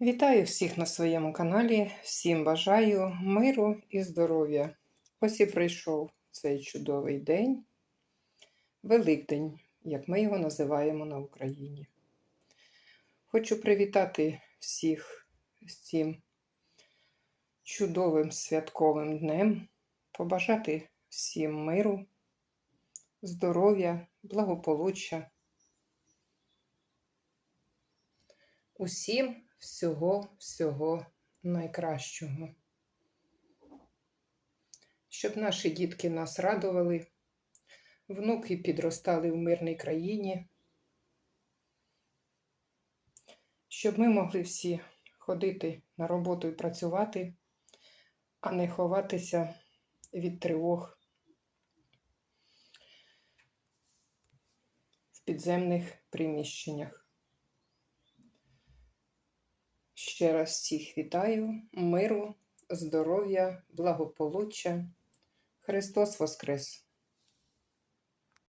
Вітаю всіх на своєму каналі. Всім бажаю миру і здоров'я. Ось і прийшов цей чудовий день, Великдень, як ми його називаємо на Україні. Хочу привітати всіх з цим чудовим святковим днем, побажати всім миру, здоров'я, благополуччя. Усім всього, всього найкращого. Щоб наші дітки нас радували, внуки підростали в мирній країні, щоб ми могли всі ходити на роботу і працювати, а не ховатися від тривог в підземних приміщеннях. Ще раз всіх вітаю, миру, здоров'я, благополуччя. Христос Воскрес!